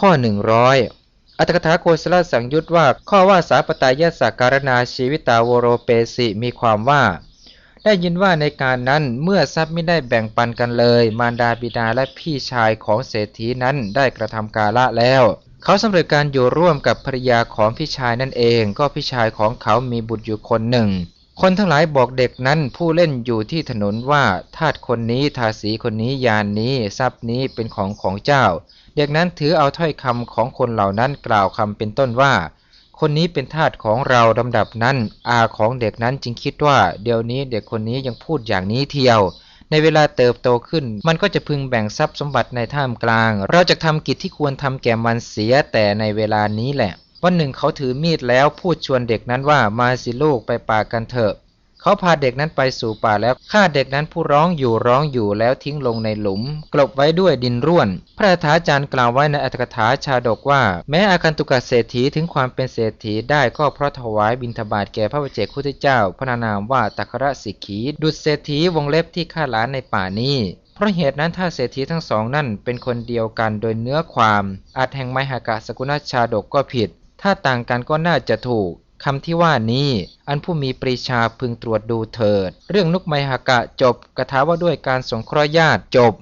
ข้อ 100 อัตถกถาโกศลสังยุตว่าข้อว่าสาปตายาสักการนาชีวิตาวโรเปสิมีความว่า ได้ยินว่าในการนั้นเมื่อทรัพย์ไม่ได้แบ่งปันกันเลย มารดาบิดาและพี่ชายของเศรษฐีนั้นได้กระทำกาละแล้ว เขาสำเร็จการอยู่ร่วมกับภรรยาของพี่ชายนั่นเอง ก็พี่ชายของเขามีบุตรอยู่คนหนึ่ง คนทั้งหลายบอกเด็กนั้นผู้เล่นอยู่ที่ถนนว่าทาสคนนี้ทาสีคนนี้ยานนี้ทรัพย์นี้เป็นของของเจ้า เด็กนั้นถือเอาถ้อยคำของคนเหล่านั้นกล่าวคำเป็นต้นว่า คนนี้เป็นทาสของเราลำดับนั้น อาของเด็กนั้นจึงคิดว่า เดี๋ยวนี้เด็กคนนี้ยังพูดอย่างนี้เที่ยว ในเวลาเติบโตขึ้น มันก็จะพึงแบ่งทรัพย์สมบัติในท่ามกลาง เราจะทำกิจที่ควรทำแก่มันเสียแต่ในเวลานี้แหละ วันหนึ่งเขาถือมีดแล้วพูดชวนเด็กนั้นว่ามาสิลูกไปป่ากันเถอะ เขาพาเด็กนั้นไปสู่ป่าแล้วฆ่าเด็กนั้นผู้ร้องอยู่ร้องอยู่แล้วทิ้งลงในหลุม กลบไว้ด้วยดินร่วน พระถาจารย์กล่าวไว้ในอัตถกถาชาดกว่า แม้อาคันตุกะเศรษฐีถึงความเป็นเศรษฐีได้ก็เพราะถวายบิณฑบาตแก่พระวเจกพุทธเจ้า พระนามว่าตักรสิกขี ดุจเศรษฐีวงเล็บที่ฆ่าหลานในป่านี้เพราะเหตุนั้นถ้าเศรษฐีทั้งสองนั่นเป็นคนเดียวกันโดยเนื้อความ อาจแห่งไมหากะสกุณชาดกก็ผิด ถ้าต่างกันก็น่าจะถูกคำที่ว่านี้ อันผู้มีปรีชาพึงตรวจดูเถิด เรื่องนุกไมหากะจบกระทาว่าด้วยการสงเคราะห์ญาติจบ